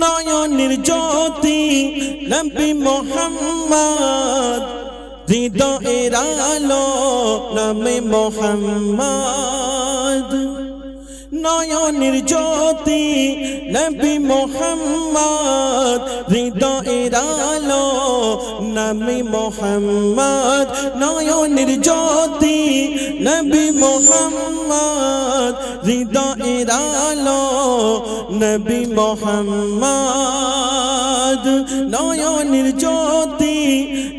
নয়নের জ্যোতি, নবী মোহাম্মদ। হৃদয়ের আলো নামে মোহাম্মদ। নয়নের জ্যোতি, নবী মোহাম্মদ। হৃদয়ের আলো নামে মোহাম্মদ। নয়নের জ্যোতি, নবী মোহাম্মদ। হৃদয়ের আলো নবী মোহাম্মদ, নয়নের জ্যোতি,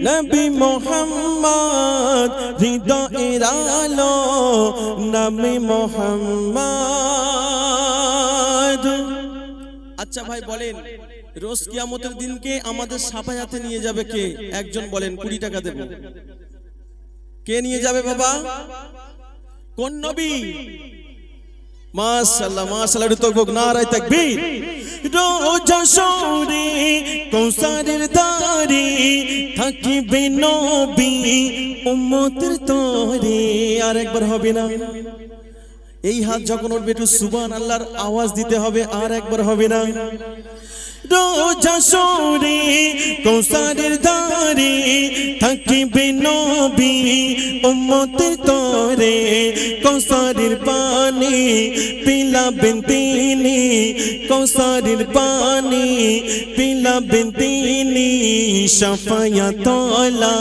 নবী মোহাম্মদ, হৃদয়ের আলো, নবী মোহাম্মদ। আচ্ছা ভাই, বলেন, রোজ কিয়ামতের দিনকে আমাদের সাফায়াতে নিয়ে যাবে কে? একজন বলেন, কুড়ি টাকা দেব। কে নিয়ে যাবে বাবা? কোন নবী? মাশাআল্লাহ একটু তকবীর, নারায়ে তাকবীর। রোজা শোরে কৌসারের দারে থাকিবে নবী উম্মতের তরে। আর একবার হবে না। এই হাত যখন উঠবে, একটু সুবান আল্লাহর আওয়াজ দিতে হবে, আর একবার হবে না। রোজা শোরে কৌসারের দারে থাকিবে নবী উম্মতের তরে কৌসারের পানি, পিলাবেন তিনি কৌসারের পানি, পিলাবেন তিনি সাফায়া তলা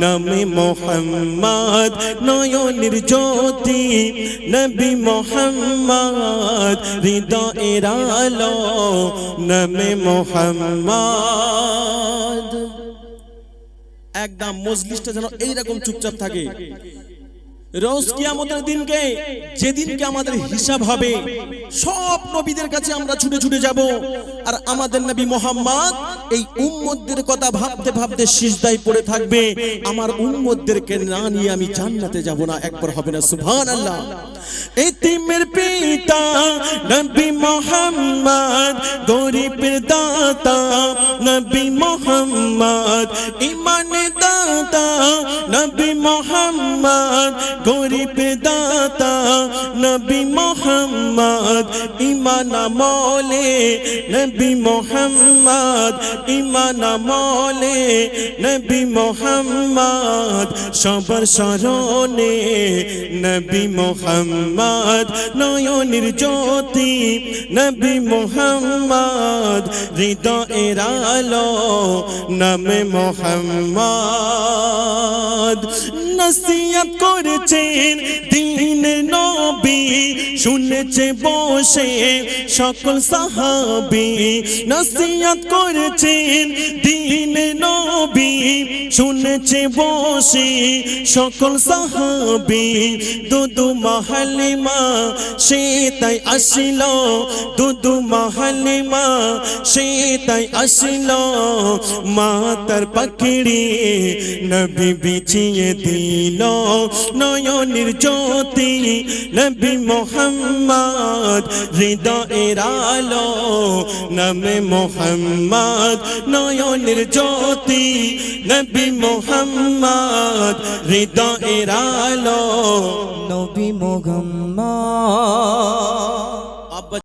নামে মোহাম্মদ, নয়নের জ্যোতি, নবী মোহাম্মদ, হৃদয়ের আলো, নামে মোহাম্মদ। একদম মজলিসটা যেন এইরকম চুপচাপ থাকে। রোজ কিয়ামতের দিনকে যেদিনকে আমাদের হিসাব হবে, সব নবীদের কাছে আমরা ছুটে ছুটে যাব। আর আমাদের নবী মোহাম্মদ এই কথা ভাবতে ভাবতে সিজদায় পড়ে থাকবে। আমার উম্মতদেরকে না নিয়ে আমি জান্নাতে যাব না, একবার হবে না, সুবহানাল্লাহ। এতিমের পিতা নবী মোহাম্মদ, গরিবের দাতা নবী মোহাম্মদ ইমানের দাতা নবী মোহাম্মদ গরিব দাতা নবী মোহাম্মদ, ইমান মৌলে নবী মোহাম্মদ, ইমান মৌলে নবী মোহাম্মদ, সবার স্মরণে। নবী মোহাম্মদ, নয়নের জ্যোতি। নবী মোহাম্মদ, হৃদয়ের আলো। নামে মোহাম্মদ নসিহত করেছেন। দিন নবী শুনেছে, বসে সকল সাহাবি নসিহত করেছেন। দিন নবী শুনেছে, বসে সকল সাহাবি দুদু মাহালিমা সে তাই আসিল। দুদু মাহালিমা সে তাই আসিল। মাতার পাখিড়ি নবী বিছিয়ে দিল নয়নের জ্যোতি নবী মোহাম্মদ, হৃদয়ের আলো নামে মোহাম্মদ। নয়নের জ্যোতি নবী মোহাম্মদ, হৃদয়ের আলো নবী মোহাম্মদ।